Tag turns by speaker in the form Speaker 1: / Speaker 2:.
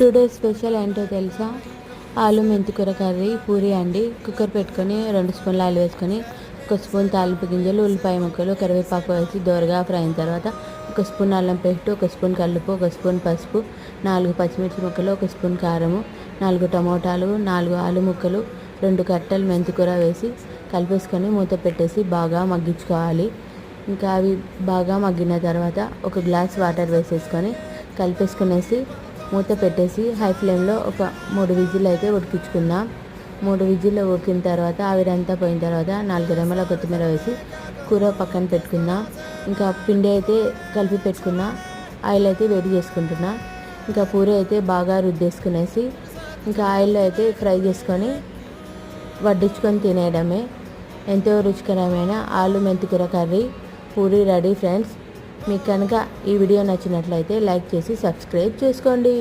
Speaker 1: Today special ఏంటో తెలుసా? ఆలు మెంతికూర కర్రీ పూరి అండి. కుక్కర్ పెట్టుకొని రెండు స్పూన్లు ఆయిల్ వేసుకొని ఒక స్పూన్ తాలింపు గింజలు ఉల్లిపాయ ముక్కలు కరివేపాకు వేసి దోరగా ఫ్రై అయిన తర్వాత ఒక స్పూన్ అల్లం పేస్ట్ ఒక స్పూన్ కల్లుపు ఒక స్పూన్ పసుపు నాలుగు పచ్చిమిర్చి ముక్కలు ఒక స్పూన్ కారము నాలుగు టమోటాలు నాలుగు ఆలు ముక్కలు రెండు కట్టలు మెంతికూర వేసి కలిపేసుకొని మూత పెట్టేసి బాగా మగ్గించుకోవాలి. ఇంకా అవి బాగా మగ్గిన తర్వాత ఒక గ్లాస్ వాటర్ వేసేసుకొని కలిపేసుకునేసి మూత పెట్టేసి హై ఫ్లేమ్లో ఒక మూడు విజిల్ అయితే ఉడికించుకుందాం. మూడు విజిల్లు ఉడికిన తర్వాత ఆవిరంతా పోయిన తర్వాత నాలుగు రెమ్మల కొత్తిమీర వేసి కూర పక్కన పెట్టుకుందాం. ఇంకా పిండి అయితే కలిపి పెట్టుకున్నా ఆయిల్ అయితే వేడి చేసుకుంటున్నా. ఇంకా కూర అయితే బాగా రుద్దేసుకునేసి ఇంకా ఆయిల్లో అయితే ఫ్రై చేసుకొని వడ్డించుకొని తినేయడమే. ఎంతో రుచికరమైన ఆలు మెంతికూర కర్రీ. Puri ready friends. మీకు కనుక ఈ వీడియో నచ్చినట్లయితే లైక్ చేసి సబ్స్క్రైబ్ చేసుకోండి.